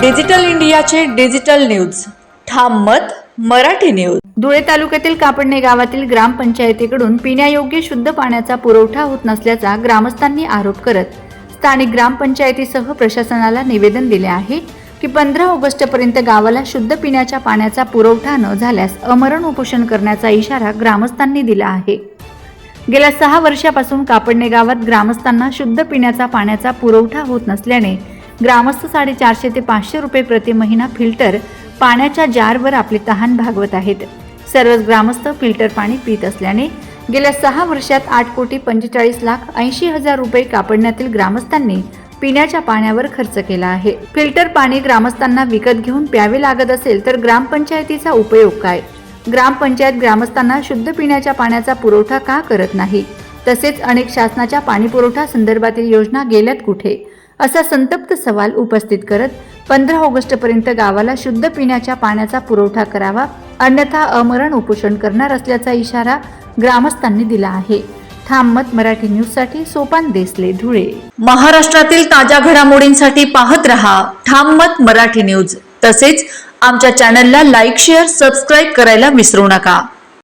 Digital इंडियाचे digital news. ठाम मत मराठी न्यूज. धुळे तालुक्यातील कापडणे गावातील ग्रामपंचायतीकडून पिण्यायोग्य शुद्ध पाण्याचा पुरवठा होत नसल्याचा ग्रामस्थांनी आरोप करत स्थानिक ग्रामपंचायतीसह प्रशासनाला निवेदन दिले आहे की पंधरा ऑगस्टपर्यंत गावाला शुद्ध पिण्याच्या पाण्याचा पुरवठा न झाल्यास अमरण उपोषण करण्याचा इशारा ग्रामस्थांनी दिला आहे. गेल्या सहा वर्षापासून कापडणे गावात ग्रामस्थांना शुद्ध पिण्याचा पाण्याचा पुरवठा होत नसल्याने ग्रामस्थ साडेचारशे ते पाचशे रुपये प्रति महिना फिल्टर पाण्याच्या जारवर आपली तहान भागवत आहेत. सर्वच ग्रामस्थ फिल्टर पाणी पित असल्याने गेल्या सहा वर्षात आठ कोटी पंचेचाळीस लाख ऐंशी हजार रुपये कापडण्यातील ग्रामस्थांनी पिण्याच्या पाण्यावर खर्च केला आहे. फिल्टर पाणी ग्रामस्थांना विकत घेऊन प्यावे लागत असेल तर ग्रामपंचायतीचा उपयोग काय? ग्रामपंचायत ग्रामस्थांना शुद्ध पिण्याच्या पाण्याचा पुरवठा का करत नाही? तसेच अनेक शासनाच्या पाणीपुरवठा संदर्भातील योजना गेल्यात कुठे? असा संतप्त सवाल उपस्थित करत पंधरा ऑगस्टपर्यंत गावाला शुद्ध पिण्याच्या पाण्याचा पुरवठा करावा अन्यथा अमरण उपोषण करणार असल्याचा इशारा ग्रामस्थांनी दिला आहे. ठाम मत मराठी न्यूजसाठी सोपान देसले धुळे. महाराष्ट्रातील ताज्या घडामोडींसाठी पाहत रहा ठाम मत मराठी न्यूज. तसेच आमच्या चॅनलला लाईक शेअर सबस्क्राईब करायला विसरू नका.